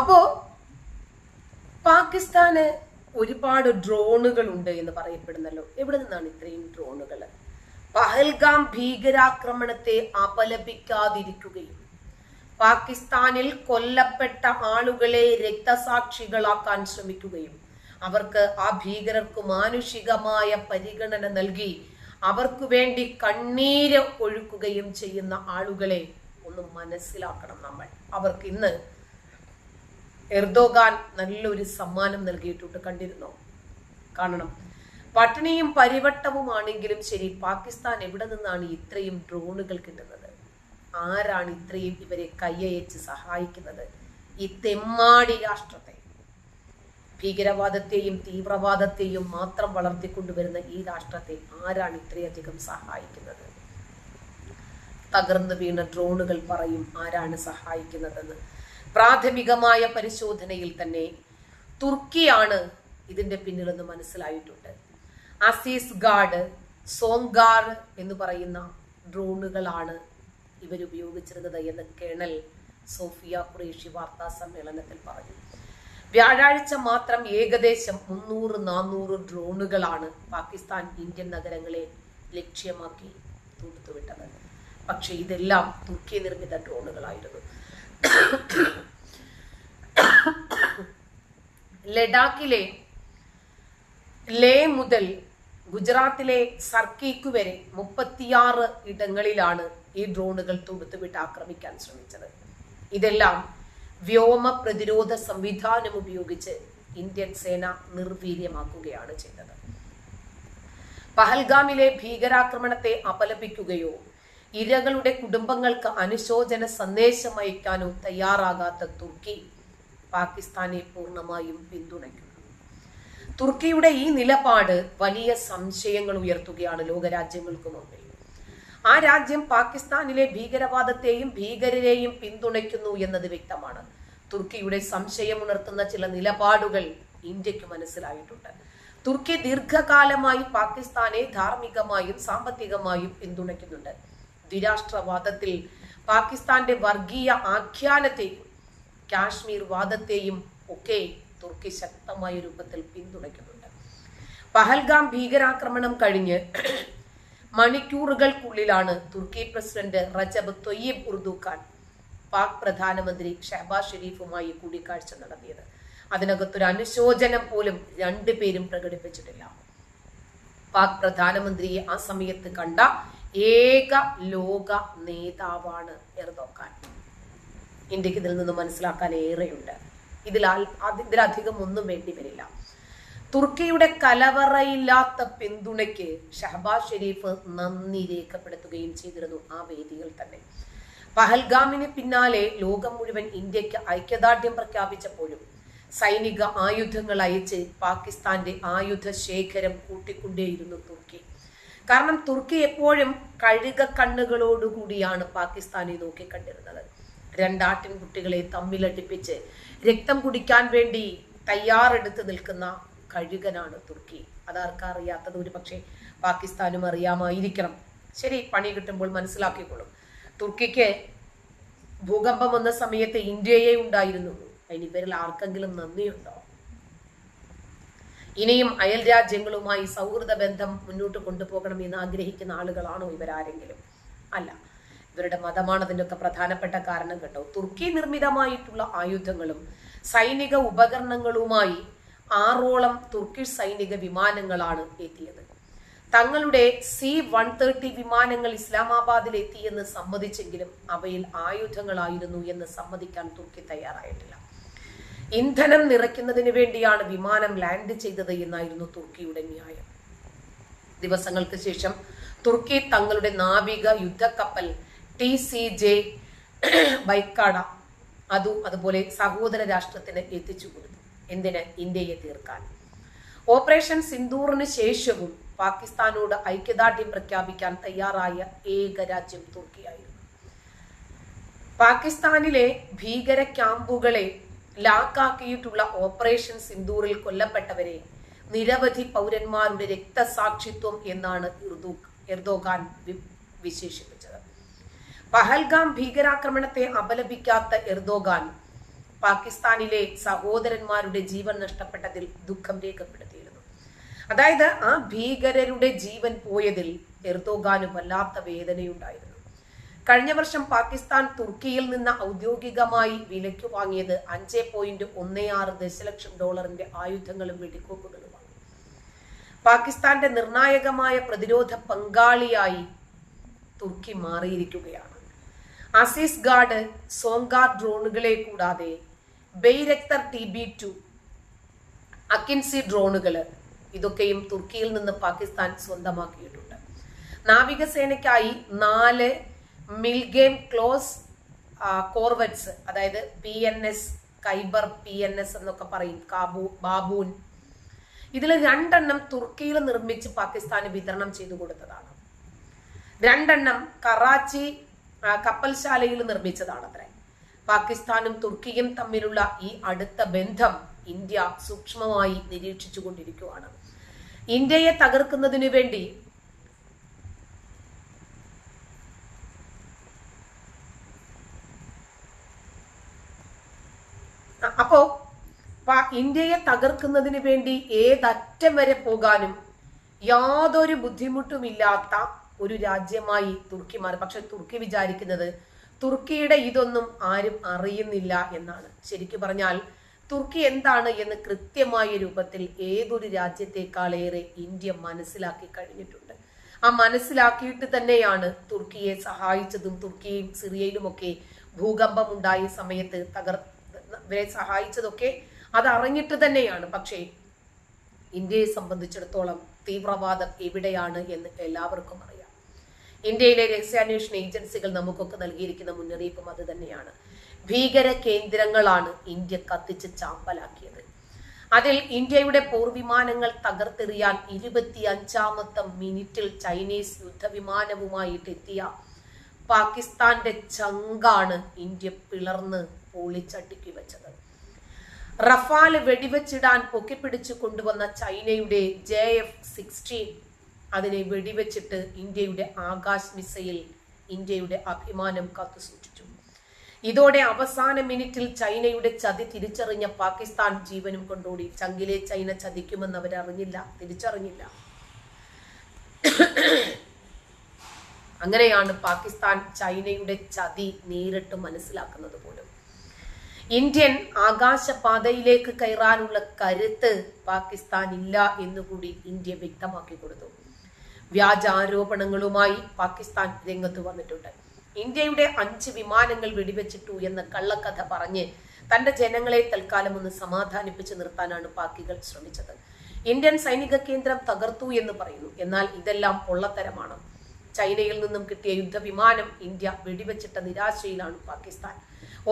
അപ്പോ പാകിസ്ഥാന് ഒരുപാട് ഡ്രോണുകൾ ഉണ്ട് എന്ന് പറയപ്പെടുന്നല്ലോ. എവിടെ നിന്നാണ് ഇത്രയും ഡ്രോണുകൾ? പഹൽഗാം ഭീകരാക്രമണത്തെ അപലപിക്കാതിരിക്കുകയും പാകിസ്ഥാനിൽ കൊല്ലപ്പെട്ട ആളുകളെ രക്തസാക്ഷികളാക്കാൻ ശ്രമിക്കുകയും അവർക്ക് ആ ഭീകരർക്ക് മാനുഷികമായ പരിഗണന നൽകി അവർക്ക് വേണ്ടി കണ്ണീര് ഒഴുക്കുകയും ചെയ്യുന്ന ആളുകളെ ഒന്ന് മനസ്സിലാക്കണം നമ്മൾ. അവർക്ക് ഇന്ന് എർദോഗാൻ നല്ലൊരു സമ്മാനം നൽകിയിട്ടുണ്ട് കണ്ടിരുന്നോ? കാണണം. പട്ടിണിയും പരിവട്ടവുമാണെങ്കിലും ശരി പാകിസ്ഥാൻ എവിടെ നിന്നാണ് ഇത്രയും ഡ്രോണുകൾ കിട്ടുന്നത്? ആരാണ് ഇത്രയും ഇവരെ കയ്യയച്ച് സഹായിക്കുന്നത്? ഈ തെമ്മാടി രാഷ്ട്രത്തെ. ഭീകരവാദത്തെയും തീവ്രവാദത്തെയും മാത്രം വളർത്തിക്കൊണ്ടുവരുന്ന ഈ രാഷ്ട്രത്തെ ആരാണ് ഇത്രയധികം സഹായിക്കുന്നത്? തകർന്നു വീണ ഡ്രോണുകൾ പറയും ആരാണ് സഹായിക്കുന്നതെന്ന്. പ്രാഥമികമായ പരിശോധനയിൽ തന്നെ തുർക്കിയാണ് ഇതിന്റെ പിന്നിലെന്ന് മനസ്സിലായിട്ടുണ്ട്. അസീസ് ഗാർഡ് സോങ്കാർ എന്ന് പറയുന്ന ഡ്രോണുകളാണ് ഇവരുപയോഗിച്ചിരുന്നത് എന്ന് കേണൽ സോഫിയ ഖുറേഷി വാർത്താ സമ്മേളനത്തിൽ പറഞ്ഞു. വ്യാഴാഴ്ച മാത്രം ഏകദേശം മുന്നൂറ് നാനൂറ് ഡ്രോണുകളാണ് പാകിസ്ഥാൻ ഇന്ത്യൻ നഗരങ്ങളെ ലക്ഷ്യമാക്കി തൊടുത്തുവിട്ടത് പക്ഷേ ഇതെല്ലാം തുർക്കി നിർമ്മിത ഡ്രോണുകളായിരുന്നു. ലഡാക്കിലെ ലേ മുതൽ ഗുജറാത്തിലെ സർക്കീക്ക് വരെ മുപ്പത്തിയാറ് ഇടങ്ങളിലാണ് ഈ ഡ്രോണുകൾ തൊടുത്തുവിട്ട് ആക്രമിക്കാൻ ശ്രമിച്ചത്. ഇതെല്ലാം വ്യോമ പ്രതിരോധ സംവിധാനം ഉപയോഗിച്ച് ഇന്ത്യൻ സേന നിർവീര്യമാക്കുകയാണ് ചെയ്തത്. പഹൽഗാമിലെ ഭീകരാക്രമണത്തെ അപലപിക്കുകയോ ഇരകളുടെ കുടുംബങ്ങൾക്ക് അനുശോചന സന്ദേശം അയക്കാനോ തയ്യാറാകാത്ത തുർക്കി പാകിസ്ഥാനെ പൂർണമായും പിന്തുണയ്ക്കുന്നു. തുർക്കിയുടെ ഈ നിലപാട് വലിയ സംശയങ്ങൾ ഉയർത്തുകയാണ് ലോകരാജ്യങ്ങൾക്ക് മുമ്പിൽ. ആ രാജ്യം പാകിസ്ഥാനിലെ ഭീകരവാദത്തെയും ഭീകരരെയും പിന്തുണയ്ക്കുന്നു എന്നത് വ്യക്തമാണ്. തുർക്കിയുടെ സംശയം ഉണർത്തുന്ന ചില നിലപാടുകൾ ഇന്ത്യയ്ക്ക് മനസ്സിലായിട്ടുണ്ട്. തുർക്കി ദീർഘകാലമായി പാകിസ്ഥാനെ ധാർമ്മികമായും സാമ്പത്തികമായും പിന്തുണയ്ക്കുന്നുണ്ട്. ദ്വിരാഷ്ട്രവാദത്തിൽ പാകിസ്ഥാന്റെ വർഗീയ ആഖ്യാനത്തെയും കാശ്മീർ വാദത്തെയും ഒക്കെ തുർക്കി ശക്തമായ രൂപത്തിൽ പിന്തുണയ്ക്കുന്നുണ്ട്. പഹൽഗാം ഭീകരാക്രമണം കഴിഞ്ഞ് മണിക്കൂറുകൾക്കുള്ളിലാണ് തുർക്കി പ്രസിഡന്റ് റജബ് തൊയ്യബ് ഉർദുഖാൻ പാക് പ്രധാനമന്ത്രി ഷഹബാസ് ഷെരീഫുമായി കൂടിക്കാഴ്ച നടത്തിയത്. അതിനകത്തൊരു അനുശോചനം പോലും രണ്ടുപേരും പ്രകടിപ്പിച്ചിട്ടില്ല. പാക് പ്രധാനമന്ത്രിയെ ആ സമയത്ത് കണ്ട ഏക ലോക നേതാവാണ് എർദോക്കാൻ ഇന്ത്യയ്ക്ക് ഇതിൽ നിന്ന് മനസ്സിലാക്കാൻ ഏറെയുണ്ട്. ഇതിൽ ഇതിലധികം ഒന്നും വേണ്ടി വരില്ല. തുർക്കിയുടെ കലവറയില്ലാത്ത പിന്തുണയ്ക്ക് ഷഹബാസ് ഷെരീഫ് നന്ദി രേഖപ്പെടുത്തുകയും ചെയ്തിരുന്നു ആ വേദികൾ തന്നെ. പഹൽഗാമിന് പിന്നാലെ ലോകം മുഴുവൻ ഇന്ത്യയ്ക്ക് ഐക്യദാർഢ്യം പ്രഖ്യാപിച്ചപ്പോഴും സൈനിക ആയുധങ്ങൾ അയച്ച് പാകിസ്ഥാന്റെ ആയുധ ശേഖരം കൂട്ടിക്കൊണ്ടേയിരുന്നു തുർക്കി. കാരണം തുർക്കി എപ്പോഴും കഴുക കണ്ണുകളോടുകൂടിയാണ് പാകിസ്ഥാനെ നോക്കിക്കണ്ടിരുന്നത്. രണ്ടാട്ടിൻ കുട്ടികളെ തമ്മിലടിപ്പിച്ച് രക്തം കുടിക്കാൻ വേണ്ടി തയ്യാറെടുത്ത് നിൽക്കുന്ന കഴുകനാണ് തുർക്കി. അതാർക്കറിയാത്തത് ഒരു പക്ഷേ പാകിസ്ഥാനും അറിയാമായിരിക്കണം. ശരി പണി കിട്ടുമ്പോൾ മനസ്സിലാക്കിക്കോളും. തുർക്കിക്ക് ഭൂകമ്പം വന്ന സമയത്ത് ഇന്ത്യയെ ഉണ്ടായിരുന്നുള്ളൂ അതിന് ഇവരിൽ ആർക്കെങ്കിലും നന്ദിയുണ്ടോ? ഇനിയും അയൽ രാജ്യങ്ങളുമായി സൗഹൃദ ബന്ധം മുന്നോട്ട് കൊണ്ടുപോകണം എന്ന് ആഗ്രഹിക്കുന്ന ആളുകളാണോ ഇവരാരെങ്കിലും? അല്ല ഇവരുടെ മതമാണ് അതിന്റെയൊക്കെ പ്രധാനപ്പെട്ട കാരണം കേട്ടോ. തുർക്കി നിർമ്മിതമായിട്ടുള്ള ആയുധങ്ങളും സൈനിക ഉപകരണങ്ങളുമായി ആറോളം തുർക്കിഷ് സൈനിക വിമാനങ്ങളാണ് എത്തിയത്. തങ്ങളുടെ സി വൺ തേർട്ടി വിമാനങ്ങൾ ഇസ്ലാമാബാദിൽ എത്തിയെന്ന് സമ്മതിച്ചെങ്കിലും അവയിൽ ആയുധങ്ങളായിരുന്നു എന്ന് സമ്മതിക്കാൻ തുർക്കി തയ്യാറായിട്ടില്ല. ഇന്ധനം നിറയ്ക്കുന്നതിന് വേണ്ടിയാണ് വിമാനം ലാൻഡ് ചെയ്തത് എന്നായിരുന്നു തുർക്കിയുടെ ന്യായം. ദിവസങ്ങൾക്ക് ശേഷം തുർക്കി തങ്ങളുടെ നാവിക യുദ്ധക്കപ്പൽ ടി സി ജെ ബൈക്കാട അതും അതുപോലെ സഹോദര രാഷ്ട്രത്തിന് എത്തിച്ചു കൊടുത്തു. എന്തിന്? ഇന്ത്യയെ തീർക്കാൻ. ഓപ്പറേഷൻ സിന്ദൂറിന് ശേഷവും പാകിസ്ഥാനോട് ഐക്യദാർഢ്യം പ്രഖ്യാപിക്കാൻ തയ്യാറായ ഏക രാജ്യം തുർക്കിയായിരുന്നു. പാകിസ്ഥാനിലെ ഭീകര ക്യാമ്പുകളെ ലാക്കാക്കിയിട്ടുള്ള ഓപ്പറേഷൻ സിന്ദൂറിൽ കൊല്ലപ്പെട്ടവരെ നിരവധി പൗരന്മാരുടെ രക്തസാക്ഷിത്വം എന്നാണ് എർദോഗാൻ വിശേഷിപ്പിച്ചത്. പഹൽഗാം ഭീകരാക്രമണത്തെ അപലപിക്കാത്ത എർദോഗാൻ പാകിസ്ഥാനിലെ സഹോദരന്മാരുടെ ജീവൻ നഷ്ടപ്പെട്ടതിൽ ദുഃഖം രേഖപ്പെടുത്തിയിരുന്നു. അതായത് ആ ഭീകരരുടെ ജീവൻ പോയതിൽ എർദോഗാന് വല്ലാത്ത വേദനയുണ്ടായിരുന്നു. കഴിഞ്ഞ വർഷം പാകിസ്ഥാൻ തുർക്കിയിൽ നിന്ന് ഔദ്യോഗികമായി വിലയ്ക്ക് വാങ്ങിയത് അഞ്ച് പോയിന്റ് ഒന്ന് ആറ് ദശലക്ഷം ഡോളറിന്റെ ആയുധങ്ങളും വെടിക്കോപ്പുകളുമാണ്. പാകിസ്ഥാന്റെ നിർണായകമായ പ്രതിരോധ പങ്കാളിയായി തുർക്കി മാറിയിരിക്കുകയാണ്. അസീസ് ഗാർഡ് സോങ്കാർ ഡ്രോണുകളെ കൂടാതെ Bayraktar T B two Akinci ഡ്രോണുകൾ ഇതൊക്കെയും തുർക്കിയിൽ നിന്ന് പാകിസ്ഥാൻ സ്വന്തമാക്കിയിട്ടുണ്ട്. നാവികസേനയ്ക്കായി നാല് മിൽഗേം ക്ലോസ് കോർവറ്റ്സ് അതായത് P N S Khyber P N S എന്നൊക്കെ പറയും കാബൂ ബാബൂൻ. ഇതിൽ രണ്ടെണ്ണം തുർക്കിയിൽ നിർമ്മിച്ച് പാകിസ്ഥാന് വിതരണം ചെയ്തു കൊടുത്തതാണ്. രണ്ടെണ്ണം കറാച്ചി കപ്പൽശാലയിൽ നിർമ്മിച്ചതാണ് നിർമ്മിച്ചതാണത്രേ. പാകിസ്ഥാനും തുർക്കിയും തമ്മിലുള്ള ഈ അടുത്ത ബന്ധം ഇന്ത്യ സൂക്ഷ്മമായി നിരീക്ഷിച്ചു കൊണ്ടിരിക്കുകയാണ് ഇന്ത്യയെ തകർക്കുന്നതിനു വേണ്ടി അപ്പോ ഇന്ത്യയെ തകർക്കുന്നതിന് വേണ്ടി ഏതറ്റം വരെ പോകാനും യാതൊരു ബുദ്ധിമുട്ടുമില്ലാത്ത ഒരു രാജ്യമായി തുർക്കി മാറി. പക്ഷെ തുർക്കി വിചാരിക്കുന്നത് തുർക്കിയുടെ ഇതൊന്നും ആരും അറിയുന്നില്ല എന്നാണ്. ശരിക്കു പറഞ്ഞാൽ തുർക്കി എന്താണ് എന്ന് കൃത്യമായ രൂപത്തിൽ ഏതൊരു രാജ്യത്തെക്കാളേറെ ഇന്ത്യ മനസ്സിലാക്കി കഴിഞ്ഞിട്ടുണ്ട്. ആ മനസ്സിലാക്കിയിട്ട് തന്നെയാണ് തുർക്കിയെ സഹായിച്ചതും തുർക്കിയും സിറിയയിലുമൊക്കെ ഭൂകമ്പം ഉണ്ടായ സമയത്ത് തകർ സഹായിച്ചതൊക്കെ അത് അറിഞ്ഞിട്ട് തന്നെയാണ്. പക്ഷേ ഇന്ത്യയെ സംബന്ധിച്ചിടത്തോളം തീവ്രവാദം എവിടെയാണ് എന്ന് എല്ലാവർക്കും അറിയാം. ഇന്ത്യയിലെ രഹസ്യാന്വേഷണ ഏജൻസികൾ നമുക്കൊക്കെ നൽകിയിരിക്കുന്ന മുന്നറിയിപ്പും അത് തന്നെയാണ്. ഭീകര കേന്ദ്രങ്ങളാണ് ഇന്ത്യ കത്തിച്ച് ചാമ്പലാക്കിയത്. അതിൽ ഇന്ത്യയുടെ പോർവിമാനങ്ങൾ തകർത്തെറിയാൻ ഇരുപത്തി അഞ്ചാമത്തെ മിനിറ്റിൽ ചൈനീസ് യുദ്ധവിമാനവുമായിട്ട് എത്തിയ പാകിസ്ഥാന്റെ ചങ്കാണ് ഇന്ത്യ പിളർന്ന് പൊളിച്ചടുക്കി വെച്ചത്. റഫാൽ വെടിവെച്ചിടാൻ പൊക്കിപ്പിടിച്ചു കൊണ്ടുവന്ന ചൈനയുടെ ജെ എഫ് സിക്സ്റ്റീൻ അതിനെ വെടിവെച്ചിട്ട് ഇന്ത്യയുടെ ആകാശ് മിസൈൽ ഇന്ത്യയുടെ അഭിമാനം കാത്തുസൂക്ഷിച്ചു. ഇതോടെ അവസാന മിനിറ്റിൽ ചൈനയുടെ ചതി തിരിച്ചറിഞ്ഞ പാകിസ്ഥാൻ ജീവനും കൊണ്ടോടി. ചങ്കിലെ ചൈന ചതിക്കുമെന്ന് അവരറിഞ്ഞില്ല തിരിച്ചറിഞ്ഞില്ല. അങ്ങനെയാണ് പാകിസ്ഥാൻ ചൈനയുടെ ചതി നേരിട്ട് മനസ്സിലാക്കുന്നത് പോലും. ഇന്ത്യൻ ആകാശപാതയിലേക്ക് കയറാനുള്ള കരുത്ത് പാകിസ്ഥാൻ ഇല്ല എന്നുകൂടി ഇന്ത്യ വ്യക്തമാക്കി കൊടുത്തു. വ്യാജ ആരോപണങ്ങളുമായി പാകിസ്ഥാൻ രംഗത്ത് വന്നിട്ടുണ്ട്. ഇന്ത്യയുടെ അഞ്ച് വിമാനങ്ങൾ വെടിവെച്ചിട്ടു എന്ന കള്ളക്കഥ പറഞ്ഞ് തന്റെ ജനങ്ങളെ തൽക്കാലം ഒന്ന് സമാധാനിപ്പിച്ചു നിർത്താനാണ് പാക്കികൾ ശ്രമിച്ചത്. ഇന്ത്യൻ സൈനിക കേന്ദ്രം തകർത്തു എന്ന് പറയുന്നു. എന്നാൽ ഇതെല്ലാം പൊള്ളത്തരമാണ്. ചൈനയിൽ നിന്നും കിട്ടിയ യുദ്ധവിമാനം ഇന്ത്യ വെടിവെച്ചിട്ട നിരാശയിലാണ് പാകിസ്ഥാൻ.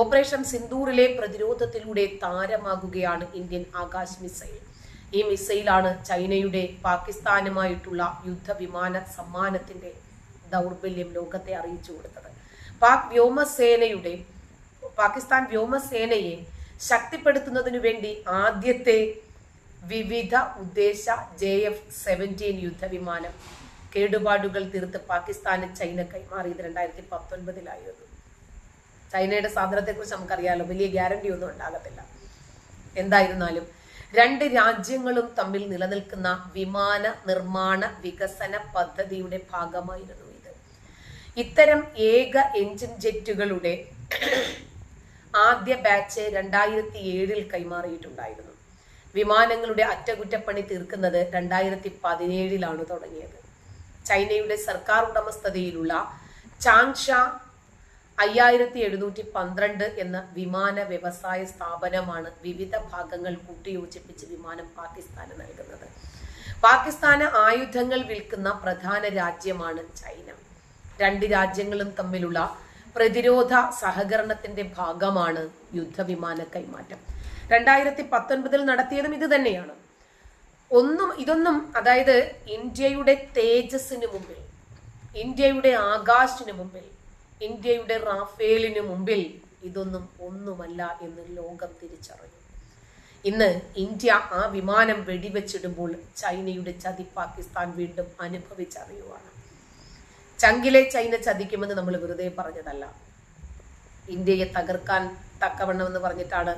ഓപ്പറേഷൻ സിന്ദൂറിലെ പ്രതിരോധത്തിലൂടെ താരമാകുകയാണ് ഇന്ത്യൻ ആകാശ് മിസൈൽ. ഈ മിസൈലാണ് ചൈനയുടെ പാകിസ്ഥാനുമായിട്ടുള്ള യുദ്ധവിമാന സമ്മാനത്തിന്റെ ദൗർബല്യം ലോകത്തെ അറിയിച്ചു കൊടുത്തത്. പാക് വ്യോമസേനയുടെ പാകിസ്ഥാൻ വ്യോമസേനയെ ശക്തിപ്പെടുത്തുന്നതിനു വേണ്ടി ആദ്യത്തെ വിവിധ ഉദ്ദേശ ജെ എഫ് സെവന്റീൻ യുദ്ധവിമാനം കേടുപാടുകൾ തീർത്ത് പാകിസ്ഥാന് ചൈന കൈമാറിയത് രണ്ടായിരത്തി പത്തൊൻപതിലായിരുന്നു. ചൈനയുടെ സ്വാതന്ത്ര്യത്തെക്കുറിച്ച് നമുക്കറിയാലോ. വലിയ ഗ്യാരണ്ടി ഒന്നും ഉണ്ടാകത്തില്ല. എന്തായിരുന്നാലും രണ്ട് രാജ്യങ്ങളും തമ്മിൽ നിലനിൽക്കുന്ന വിമാന നിർമ്മാണ വികസന പദ്ധതിയുടെ ഭാഗമായിരുന്നു ഇത്. ഇത്തരം ഏക എഞ്ചിൻ ജെറ്റുകളുടെ ആദ്യ ബാച്ച് രണ്ടായിരത്തി ഏഴിൽ കൈമാറിയിട്ടുണ്ടായിരുന്നു. വിമാനങ്ങളുടെ അറ്റകുറ്റപ്പണി തീർക്കുന്നത് രണ്ടായിരത്തി പതിനേഴിലാണ് തുടങ്ങിയത്. ചൈനയുടെ സർക്കാർ ഉടമസ്ഥതയിലുള്ള ചാങ്ഷ അയ്യായിരത്തി എഴുന്നൂറ്റി പന്ത്രണ്ട് എന്ന വിമാന വ്യവസായ സ്ഥാപനമാണ് വിവിധ ഭാഗങ്ങൾ കൂട്ടിയോജിപ്പിച്ച് വിമാനം പാകിസ്ഥാന് നൽകുന്നത്. പാകിസ്ഥാന് ആയുധങ്ങൾ വിൽക്കുന്ന പ്രധാന രാജ്യമാണ് ചൈന. രണ്ട് രാജ്യങ്ങളും തമ്മിലുള്ള പ്രതിരോധ സഹകരണത്തിന്റെ ഭാഗമാണ് യുദ്ധവിമാന കൈമാറ്റം. രണ്ടായിരത്തി പത്തൊൻപതിൽ നടത്തിയതും ഇത് തന്നെയാണ്. ഒന്നും ഇതൊന്നും അതായത് ഇന്ത്യയുടെ തേജസ്സിന് മുമ്പിൽ ഇന്ത്യയുടെ ആകാശിന് മുമ്പിൽ ഇന്ത്യയുടെ റാഫേലിന് മുമ്പിൽ ഇതൊന്നും ഒന്നുമല്ല എന്ന് ലോകം തിരിച്ചറിഞ്ഞു. ഇന്ന് ഇന്ത്യ ആ വിമാനം വെടിവെച്ചിടുമ്പോൾ ചൈനയുടെ ചതി പാകിസ്ഥാൻ വീണ്ടും അനുഭവിച്ചറിയുവാണ്. ചങ്കിലെ ചൈന ചതിക്കുമെന്ന് നമ്മൾ വെറുതെ പറഞ്ഞതല്ല. ഇന്ത്യയെ തകർക്കാൻ തക്കവണ്ണം എന്ന് പറഞ്ഞിട്ടാണ്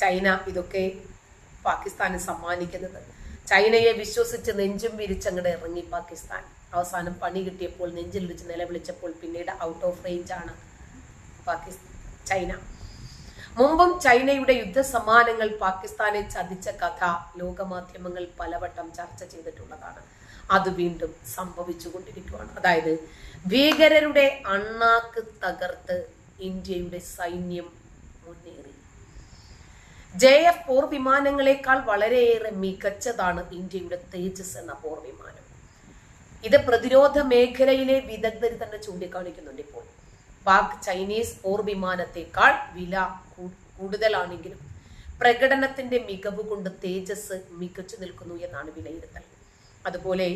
ചൈന ഇതൊക്കെ പാകിസ്ഥാന് സമ്മാനിക്കുന്നത്. ചൈനയെ വിശ്വസിച്ച് നെഞ്ചും വിരിച്ചങ്ങടെ ഇറങ്ങി പാകിസ്ഥാൻ. അവസാനം പണി കിട്ടിയപ്പോൾ നെഞ്ചിലിടിച്ച് നിലവിളിച്ചപ്പോൾ പിന്നീട് ഔട്ട് ഓഫ് റേഞ്ച് ആണ് പാകിസ്ഥാൻ ചൈന. മുമ്പും ചൈനയുടെ യുദ്ധസമ്മാനങ്ങൾ പാകിസ്ഥാനെ ചതിച്ച കഥ ലോകമാധ്യമങ്ങൾ പലവട്ടം ചർച്ച ചെയ്തിട്ടുള്ളതാണ്. അത് വീണ്ടും സംഭവിച്ചുകൊണ്ടിരിക്കുകയാണ് അതായത് ഭീകരരുടെ അണ്ണാക്ക് തകർത്ത് ഇന്ത്യയുടെ സൈന്യം മുന്നേറി. ജെ എഫ് പോർ വിമാനങ്ങളെക്കാൾ വളരെയേറെ മികച്ചതാണ് ഇന്ത്യയുടെ തേജസ് എന്ന പോർ വിമാനം ഇത് പ്രതിരോധ മേഖലയിലെ വിദഗ്ധർ തന്നെ ചൂണ്ടിക്കാണിക്കുന്നുണ്ട് ഇപ്പോൾ. പാക് ചൈനീസ് പോർ വിമാനത്തെക്കാൾ വില കൂടുതലാണെങ്കിലും പ്രകടനത്തിന്റെ മികവ് കൊണ്ട് തേജസ് മികച്ചു നിൽക്കുന്നു എന്നാണ് വിലയിരുത്തൽ. അതുപോലെ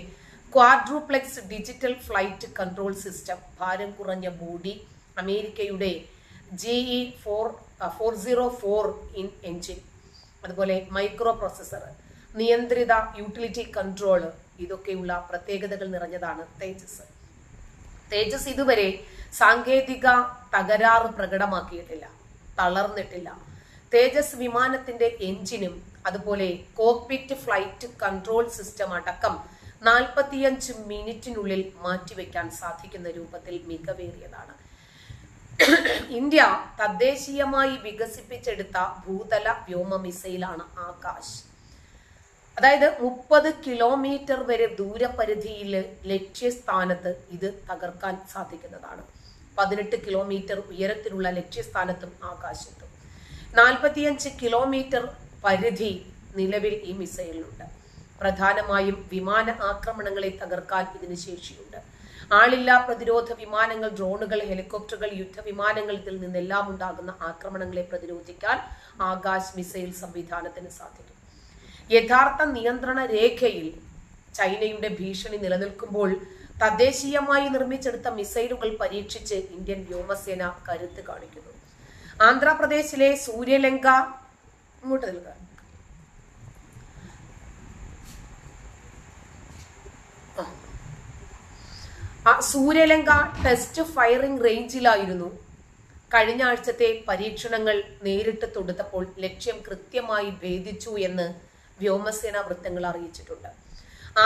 quadruplex digital flight control system ഭാരം കുറഞ്ഞ ബോഡി അമേരിക്കയുടെ GE four four zero four in engine. അതുപോലെ മൈക്രോ പ്രോസസ്സർ നിയന്ത്രിത യൂട്ടിലിറ്റി കൺട്രോൾ ഇതൊക്കെയുള്ള പ്രത്യേകതകൾ നിറഞ്ഞതാണ് തേജസ്. തേജസ് ഇതുവരെ സാങ്കേതിക തകരാറ് പ്രകടമാക്കിയിട്ടില്ല തളർന്നിട്ടില്ല. തേജസ് വിമാനത്തിന്റെ എഞ്ചിനും അതുപോലെ കോക്പിറ്റ് ഫ്ലൈറ്റ് കൺട്രോൾ സിസ്റ്റം അടക്കം നാൽപ്പത്തിയഞ്ച് മിനിറ്റിനുള്ളിൽ മാറ്റിവെക്കാൻ സാധിക്കുന്ന രൂപത്തിൽ മികവേറിയതാണ്. ഇന്ത്യ തദ്ദേശീയമായി വികസിപ്പിച്ചെടുത്ത ഭൂതല വ്യോമ മിസൈലാണ് ആകാശ്. അതായത് മുപ്പത് കിലോമീറ്റർ വരെ ദൂരപരിധിയിൽ ലക്ഷ്യസ്ഥാനത്ത് ഇത് തകർക്കാൻ സാധിക്കുന്നതാണ്. പതിനെട്ട് കിലോമീറ്റർ ഉയരത്തിലുള്ള ലക്ഷ്യസ്ഥാനത്തും ആകാശത്തും. നാൽപ്പത്തിയഞ്ച് കിലോമീറ്റർ പരിധി നിലവിൽ ഈ മിസൈലിലുണ്ട്. പ്രധാനമായും വിമാന ആക്രമണങ്ങളെ തകർക്കാൻ ഇതിന് ശേഷിയുണ്ട്. ആളില്ലാ പ്രതിരോധ വിമാനങ്ങൾ ഡ്രോണുകൾ ഹെലികോപ്റ്ററുകൾ യുദ്ധവിമാനങ്ങൾ ഇതിൽ നിന്നെല്ലാം ഉണ്ടാകുന്ന ആക്രമണങ്ങളെ പ്രതിരോധിക്കാൻ ആകാശ് മിസൈൽ സംവിധാനത്തിന് സാധിക്കും. യഥാർത്ഥ നിയന്ത്രണ രേഖയിൽ ചൈനയുടെ ഭീഷണി നിലനിൽക്കുമ്പോൾ തദ്ദേശീയമായി നിർമ്മിച്ചെടുത്ത മിസൈലുകൾ പരീക്ഷിച്ച് ഇന്ത്യൻ വ്യോമസേന കരുത്ത് കാണിക്കുന്നു. ആന്ധ്രാപ്രദേശിലെ സൂര്യലങ്ക ഇങ്ങോട്ട് നിൽക്കുക. സൂര്യലങ്ക ടെസ്റ്റ് ഫയറിംഗ് റേഞ്ചിലായിരുന്നു കഴിഞ്ഞ ആഴ്ചത്തെ പരീക്ഷണങ്ങൾ നേരിട്ട് തൊടുത്തപ്പോൾ ലക്ഷ്യം കൃത്യമായി ഭേദിച്ചു എന്ന് വ്യോമസേന വൃത്തങ്ങൾ അറിയിച്ചിട്ടുണ്ട്.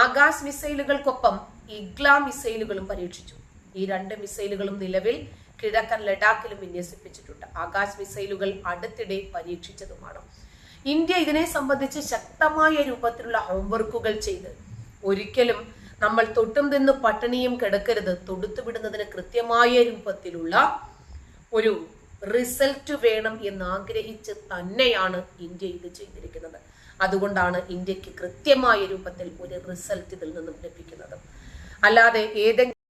ആകാശ് മിസൈലുകൾക്കൊപ്പം ഇഗ്ല മിസൈലുകളും പരീക്ഷിച്ചു. ഈ രണ്ട് മിസൈലുകളും നിലവിൽ കിഴക്കൻ ലഡാക്കിലും വിന്യസിപ്പിച്ചിട്ടുണ്ട്. ആകാശ് മിസൈലുകൾ അടുത്തിടെ പരീക്ഷിച്ചതുമാണ്. ഇന്ത്യ ഇതിനെ സംബന്ധിച്ച് ശക്തമായ രൂപത്തിലുള്ള ഹോംവർക്കുകൾ ചെയ്ത് ഒരിക്കലും നമ്മൾ തൊട്ടും തിന്ന് പട്ടിണിയും കിടക്കരുത് തൊടുത്തുവിടുന്നതിന് കൃത്യമായ രൂപത്തിലുള്ള ഒരു റിസൾട്ട് വേണം എന്ന് ആഗ്രഹിച്ച് തന്നെയാണ് ഇന്ത്യ ഇത് ചെയ്തിരിക്കുന്നത്. അതുകൊണ്ടാണ് ഇന്ത്യയ്ക്ക് കൃത്യമായ രൂപത്തിൽ ഒരു റിസൾട്ട് ഇതിൽ നിന്നും ലഭിക്കുന്നത്. അല്ലാതെ ഏതെങ്കിലും